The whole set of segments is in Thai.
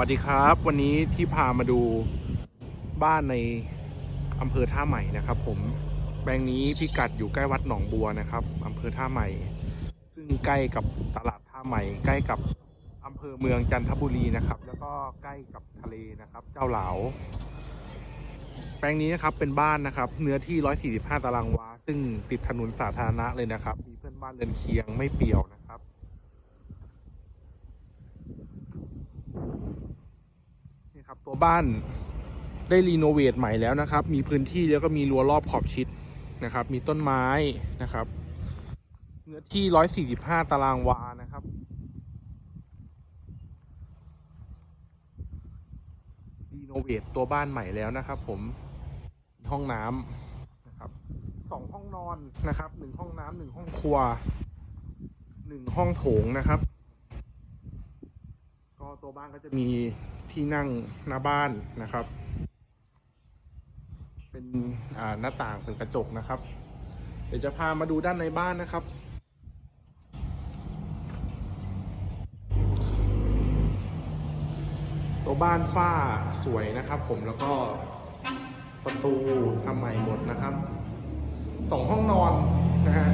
สวัสดีครับวันนี้ที่พามาดูบ้านในอำเภอท่าใหม่นะครับ ผมแปลงนี้พิกัดอยู่ใกล้วัดหนองบัวนะครับอำเภอท่าใหม่ ซึ่งใกล้กับตลาดท่าใหม่ ใกล้กับอำเภอเมืองจันทบุรีนะครับ แล้วก็ใกล้กับทะเลนะครับ เจ้าเหลาแปลงนี้นะครับเป็นบ้านนะครับ เนื้อที่ 145 ตารางวา ซึ่งติดถนนสาธารณะเลยนะครับ มีเพื่อนบ้านเรือนเคียงไม่เปี่ยวนะครับ นี่ครับ ตัวบ้านได้รีโนเวทใหม่แล้วนะครับ มีพื้นที่แล้วก็มีรั้วรอบขอบชิดนะครับ มีต้นไม้นะครับ เนื้อที่ 145 ตารางวานะครับ รีโนเวทตัวบ้านใหม่แล้วนะครับผมมีห้องน้ำนะครับสองห้องนอนนะครับหนึ่งห้องน้ำหนึ่งห้องครัวหนึ่งห้องโถงนะครับ ตัวบ้านก็จะมีที่นั่งหน้าบ้านนะครับ เป็นหน้าต่างเป็นกระจกนะครับ เดี๋ยวจะพามาดูด้านในบ้านนะครับ ตัวบ้านฝ้าสวยนะครับผมแล้วก็ประตูทำใหม่หมดนะครับสองห้องนอนนะฮะ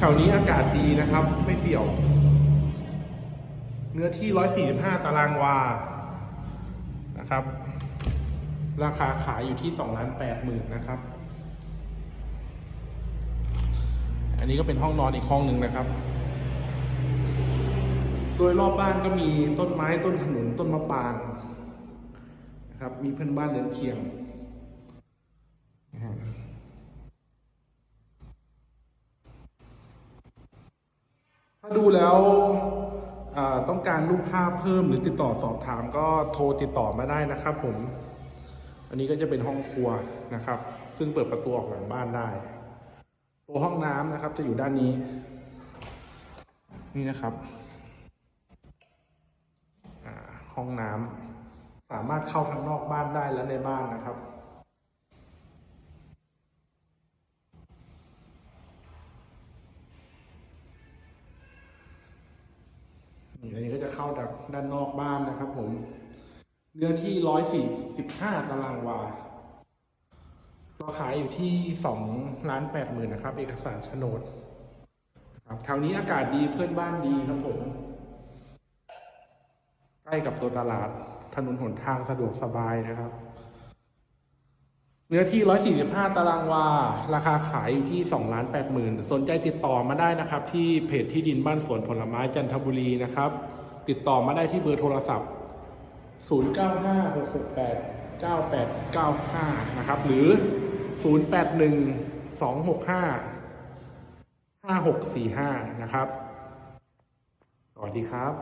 แถวนี้อากาศดีนะครับ ไม่เปี่ยว เนื้อที่ 145 ตารางวา นะครับ ราคาขายอยู่ที่2ล้าน8หมื่นนะครับ อันนี้ก็เป็นห้องนอนอีกห้องหนึ่งนะครับ โดยรอบบ้านก็มีต้นไม้ต้นขนุนต้นมะปรางนะครับ มีเพื่อนบ้านเดินเคียงนะฮะาดูแล้วต้องการรูปภาพเพิ่มหรือติดต่อสอบถามก็โทรติดต่อมาได้นะครับผม อันนี้ก็จะเป็นห้องครัวนะครับ ซึ่งเปิดประตูออกหลังบ้านได้ตัวห้องน้ำนะครับจะอยู่ด้านนี้ นี่นะครับห้องน้ำสามารถเข้าทั้งนอกบ้านได้และในบ้านนะครับ เข้าจากด้านนอกบ้านนะครับผม เนื้อที่ร้อยสี่สิบห้าตารางวา เราขายอยู่ที่สองล้านแปดหมื่นนะครับ เอกสารโฉนดครับแถวนี้อากาศดีเพื่อนบ้านดีครับผม ใกล้กับตัวตลาดถนนหนทางสะดวกสบายนะครับ เนื้อที่ 145 ตารางวา ราคาขายอยู่ที่2ล้าน8หมื่นสนใจติดต่อมาได้นะครับ ที่เพจที่ดินบ้านสวนผลไม้จันทบุรีนะครับ ติดต่อมาได้ที่เบอร์โทรศัพท์ 0956689895 นะครับ หรือ 0812655645 นะครับ สวัสดีครับ